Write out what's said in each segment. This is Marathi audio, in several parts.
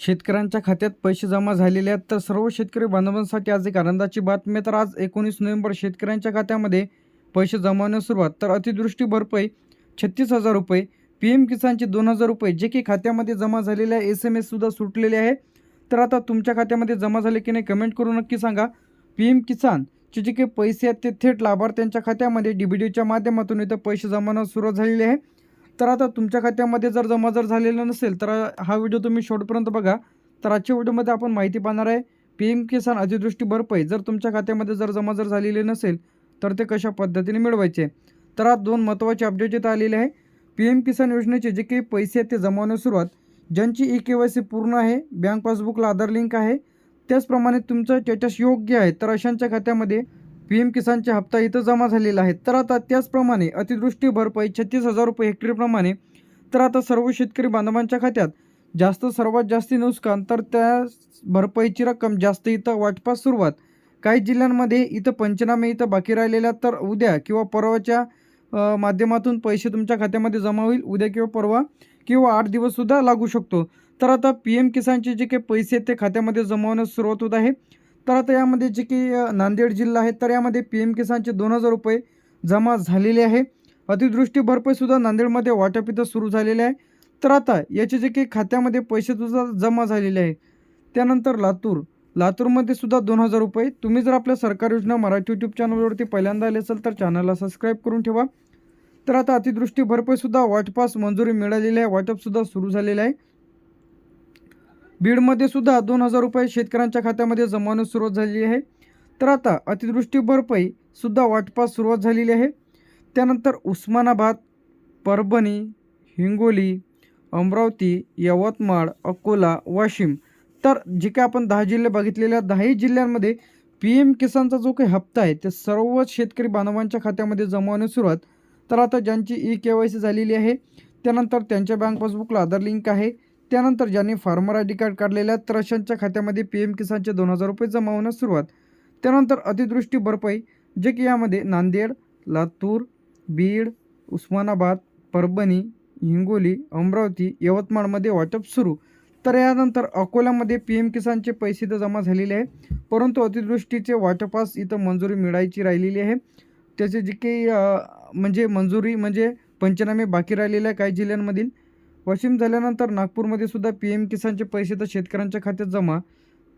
शेतकऱ्यांच्या खात्यात पैसे जमा झालेले आहेत तर सर्व शेतकरी बांधवांसाठी आज एक आनंदाची बातमी आहे. तर आज एकोणीस नोव्हेंबर शेतकऱ्यांच्या खात्यामध्ये पैसे जमावण्यास सुरुवात. तर अतिदृष्टी भरपाई छत्तीस हजार रुपये पी एम किसानचे दोन हजार रुपये जे की खात्यामध्ये जमा झालेले आहे एस एम एससुद्धा सुटलेले आहे. तर आता तुमच्या खात्यामध्ये जमा झाले की नाही कमेंट करून नक्की सांगा. पी एम किसानचे जे काही पैसे आहेत ते थेट लाभार्थ्यांच्या खात्यामध्ये डी बी डीच्या माध्यमातून इथं पैसे जमावण्यास सुरुवात झालेली आहे. तर आता तुमच्या खात्यामध्ये जर जमा जर झालेलं नसेल तर हा व्हिडिओ तुम्ही शेवटपर्यंत बघा. तर आजच्या व्हिडिओमध्ये आपण माहिती पाहणार आहे पी एम किसान अतिवृष्टी भरपाई जर तुमच्या खात्यामध्ये जर जमा जर झालेली नसेल तर ते कशा पद्धतीने मिळवायचे? तर आज दोन महत्त्वाचे अपडेट इथं आलेले आहे. पी एम किसान योजनेचे जे काही पैसे आहेत ते जमा होण्यास सुरुवात. ज्यांची ई के वाय सी पूर्ण आहे बँक पासबुकला आधार लिंक आहे. त्याचप्रमाणे तुमचं स्टेटस योग्य आहे तर अशांच्या खात्यामध्ये पी एम किसानचे हप्ता इथं जमा झालेला आहे तर आता त्याचप्रमाणे अतिवृष्टी भरपाई छत्तीस हजार रुपये हेक्टरीप्रमाणे. तर आता सर्व शेतकरी बांधवांच्या खात्यात जास्त सर्वात जास्ती नुकसान तर त्या भरपाईची रक्कम जास्त इथं वाटपास सुरुवात. काही जिल्ह्यांमध्ये इथं पंचनामे इथं बाकी राहिलेल्या तर उद्या किंवा परवाच्या माध्यमातून पैसे तुमच्या खात्यामध्ये जमा होईल. उद्या किंवा परवा किंवा आठ दिवससुद्धा लागू शकतो. तर आता पी एम किसानचे जे काही पैसे आहेत ते खात्यामध्ये जमा होण्यास सुरुवात होत आहे. तर आता यामध्ये जे की नांदेड जिल्हा आहे तर यामध्ये पी एम किसानचे दोन हजार रुपये जमा झालेले आहे. अतिवृष्टी भरपाईसुद्धा नांदेडमध्ये वाटप इथं सुरू झालेले आहे. तर आता याचे जे काही खात्यामध्ये पैसेसुद्धा जमा झालेले आहे. त्यानंतर लातूर. लातूरमध्ये सुद्धा दोन हजार रुपये. तुम्ही जर आपल्या सरकारी योजना मराठी यूट्यूब चॅनलवरती पहिल्यांदा आले असेल तर चॅनलला सबस्क्राईब करून ठेवा. तर आता अतिवृष्टी भरपाईसुद्धा वाटपास मंजुरी मिळालेली आहे. वाटपसुद्धा सुरू झालेलं आहे. बीडमध्ये सुद्धा दोन हजार रुपये शेतकऱ्यांच्या खात्यामध्ये जमावण्यास सुरुवात झालेली आहे. तर आता अतिवृष्टी भरपाई सुद्धा वाटपास सुरुवात झालेली आहे. त्यानंतर उस्मानाबाद परभणी हिंगोली अमरावती यवतमाळ अकोला वाशिम तर जे काय आपण दहा जिल्हे बघितलेल्या दहाही जिल्ह्यांमध्ये पी एम किसानचा जो काही हप्ता आहे ते सर्व शेतकरी बांधवांच्या खात्यामध्ये जमा सुरुवात तर आता ज्यांची ई के वाय सी झालेली आहे त्यानंतर त्यांच्या बँक पासबुकला आधार लिंक आहे. त्यानंतर ज्यांनी फार्मर आय डी कार्ड काढलेल्या आहेत तर अशांच्या खात्यामध्ये पी एम किसानचे दोन हजार रुपये जमा होण्यास सुरुवात. त्यानंतर अतिदृष्टी भरपाई जे की यामध्ये नांदेड लातूर बीड उस्मानाबाद परभणी हिंगोली अमरावती यवतमाळमध्ये वाटप सुरू. तर यानंतर अकोल्यामध्ये पी एम किसानचे पैसे तर जमा झालेले आहे परंतु अतिदृष्टीचे वाटपास इथं मंजुरी मिळायची राहिलेली आहे. त्याचे जे काही म्हणजे मंजुरी म्हणजे पंचनामे बाकी राहिलेले आहे काही जिल्ह्यांमधील. वाशिम झाल्यानंतर नागपूरमध्ये सुद्धा पी एम किसानचे पैसे तर शेतकऱ्यांच्या खात्यात जमा.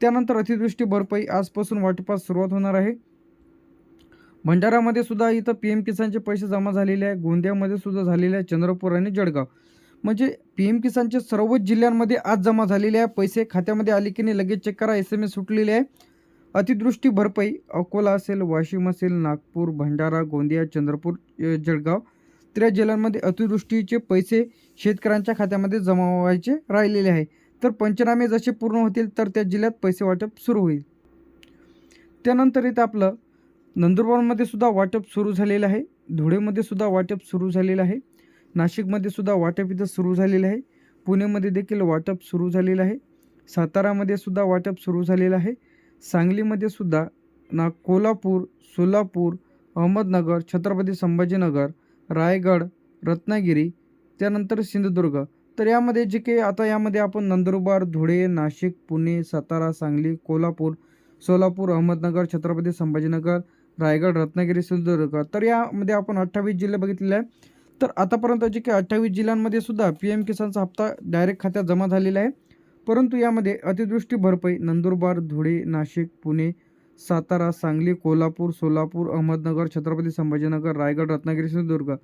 त्यानंतर अतिवृष्टी भरपाई आजपासून वाटपास सुरुवात होणार आहे. भंडारामध्ये सुद्धा इथं पी एम किसानचे पैसे जमा झालेले आहे. गोंदियामध्ये सुद्धा झालेले आहे. चंद्रपूर आणि जळगाव. म्हणजे पी एम किसानचे सर्वच जिल्ह्यांमध्ये आज जमा झालेले आहे. पैसे खात्यामध्ये आले की नाही लगेच चेक करा. एस एम एस सुटलेले आहे. अतिदृष्टी भरपाई अकोला असेल वाशिम असेल नागपूर भंडारा गोंदिया चंद्रपूर जळगाव. त्र्या जिल्ह्यांमध्ये अतिवृष्टीचे पैसे शेतकऱ्यांच्या खात्यामध्ये जमा व्हायचे राहिलेले आहे. तर पंचनामे जसे पूर्ण होतील तर त्या जिल्ह्यात पैसे वाटप सुरू होईल. त्यानंतर इथं आपलं नंदुरबारमध्ये सुद्धा वाटप सुरू झालेलं आहे. धुळेमध्ये सुद्धा वाटप सुरू झालेलं आहे. नाशिकमध्ये सुद्धा वाटप इथं सुरू झालेलं आहे. पुणेमध्ये देखील वाटप सुरू झालेलं आहे. सातारामध्ये सुद्धा वाटप सुरू झालेलं आहे. सांगलीमध्ये सुद्धा ना कोल्हापूर सोलापूर अहमदनगर छत्रपती संभाजीनगर रायगड रत्नागिरी त्यानंतर सिंधुदुर्ग. तर यामध्ये जे काही आता यामध्ये आपण नंदुरबार धुळे नाशिक पुणे सातारा सांगली कोल्हापूर सोलापूर अहमदनगर छत्रपती संभाजीनगर रायगड रत्नागिरी सिंधुदुर्ग. तर यामध्ये आपण अठ्ठावीस जिल्हे बघितलेले आहे तर आतापर्यंत जे काही अठ्ठावीस जिल्ह्यांमध्ये सुद्धा पी एम किसानचा हप्ता डायरेक्ट खात्यात जमा झालेला आहे. परंतु यामध्ये अतिवृष्टी भरपाई नंदुरबार धुळे नाशिक पुणे सातारा सांगली कोल्हापूर सोलापूर अहमदनगर छत्रपती संभाजीनगर रायगड रत्नागिरी सिंधुदुर्ग.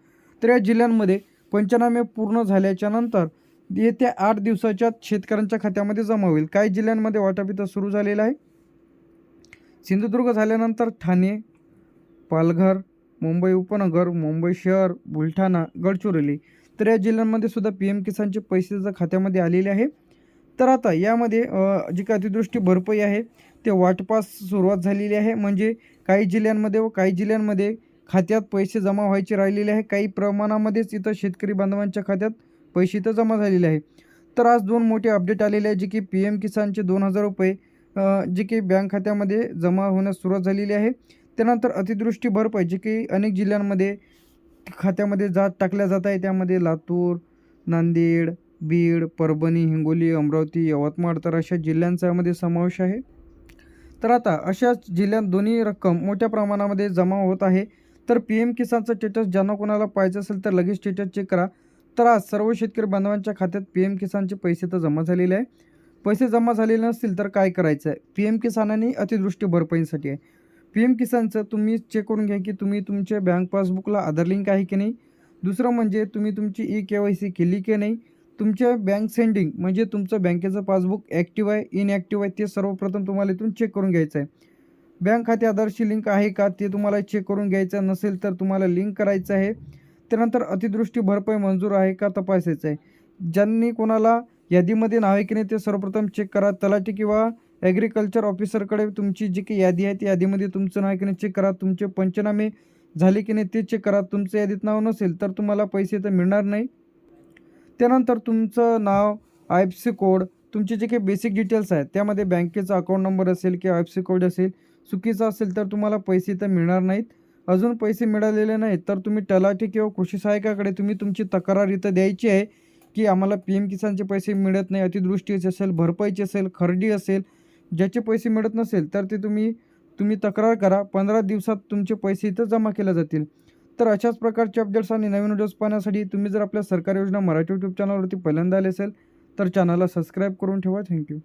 तर या जिल्ह्यांमध्ये पंचनामे पूर्ण झाल्याच्यानंतर येत्या आठ दिवसाच्या शेतकऱ्यांच्या खात्यामध्ये जमा होईल. काही जिल्ह्यांमध्ये वाटप इथं सुरू झालेलं आहे. सिंधुदुर्ग झाल्यानंतर ठाणे पालघर मुंबई उपनगर मुंबई शहर बुलढाणा गडचिरोली. तर या जिल्ह्यांमध्ये सुद्धा पी एम किसानचे पैसे जर खात्यामध्ये आलेले आहे. तर आता यामध्ये जी काही अतिदृष्टी भरपाई आहे ते वाटपास सुरुवात झालेली आहे. म्हणजे काही जिल्ह्यांमध्ये व काही जिल्ह्यांमध्ये खात्यात पैसे जमा व्हायचे राहिलेले आहे. काही प्रमाणामध्येच इथं शेतकरी बांधवांच्या खात्यात पैसे इथं जमा झालेले आहे. तर आज दोन मोठे अपडेट आलेले आहे जे की पी एम किसानचे दोन हजार रुपये जे की बँक खात्यामध्ये जमा होण्यास सुरुवात झालेली आहे. त्यानंतर अतिदृष्टी भरपाई जे की अनेक जिल्ह्यांमध्ये खात्यामध्ये जात टाकल्या जात आहे. त्यामध्ये लातूर नांदेड बीड परभणी हिंगोली अमरावती यवतमाळ तर अशा जिल्ह्यांचा यामध्ये समावेश आहे. तर आता अशाच जिल्ह्यात दोन्ही रक्कम मोठ्या प्रमाणामध्ये जमा होत आहे. तर पी एम किसानचं स्टेटस ज्यांना कोणाला पाहिजे असेल तर लगेच स्टेटस चेक करा. तर आज सर्व शेतकरी बांधवांच्या खात्यात पी एम किसानचे पैसे तर जमा झालेले आहे. पैसे जमा झालेले नसतील तर काय करायचं आहे पी एम किसान अतिदृष्टी भरपाईसाठी आहे. पी एम किसानचं तुम्ही चेक करून घ्या की तुम्ही तुमच्या बँक पासबुकला आधार लिंक आहे की नाही. दुसरं म्हणजे तुम्ही तुमची ई के वाय सी केली की नाही. तुमच्या बँक सेंडिंग म्हणजे तुमचं बँकेचं पासबुक ॲक्टिव्ह आहे इनॲक्टिव्ह आहे ते सर्वप्रथम तुम्हाला इथून चेक करून घ्यायचं आहे. बँक खाते आधारशी लिंक आहे का? ते तुम्हाला चेक करून घ्यायचं नसेल तर तुम्हाला लिंक करायचं आहे. त्यानंतर अतिदृष्टी भरपाई मंजूर आहे का? तपासायचं आहे. ज्यांनी कोणाला यादीमध्ये नाव आहे की नाही ते सर्वप्रथम चेक करा. तलाठी किंवा ॲग्रिकल्चर ऑफिसरकडे तुमची जी काही यादी आहे त्या यादीमध्ये तुमचं नाव आहे की नाही चेक करा. तुमचे पंचनामे झाले की नाही ते चेक करा. तुमचं यादीत नाव नसेल तर तुम्हाला पैसे तर मिळणार नाही. त्यानंतर तुमचं नाव आय एफ सी कोड तुमचे जे काही बेसिक डिटेल्स आहेत त्यामध्ये बँकेचा अकाउंट नंबर असेल किंवा आय एफ सी कोड असेल चुकीचा असेल तर तुम्हाला पैसे तर मिळणार नाहीत. अजून पैसे मिळालेले नाहीत तर तुम्ही तलाठी किंवा कृषी सहाय्यकाकडे तुम्ही तुमची तक्रार इथं द्यायची आहे की आम्हाला पी एम किसानचे पैसे मिळत नाही अतिदृष्टीचे असेल भरपाईचे असेल खर्डी असेल ज्याचे पैसे मिळत नसेल तर ते तुम्ही तुम्ही तक्रार करा. पंधरा दिवसात तुमचे पैसे इथं जमा केले जातील. तर अशाच प्रकारचे अपडेट्स आणि नवीन व्हिडिओज पाहण्यासाठी तुम्ही जर आपल्या सरकारी योजना मराठी यूट्यूब चॅनलवरती पहिल्यांदा आले असेल तर चॅनलला सबस्क्राईब करून ठेवा. थँक्यू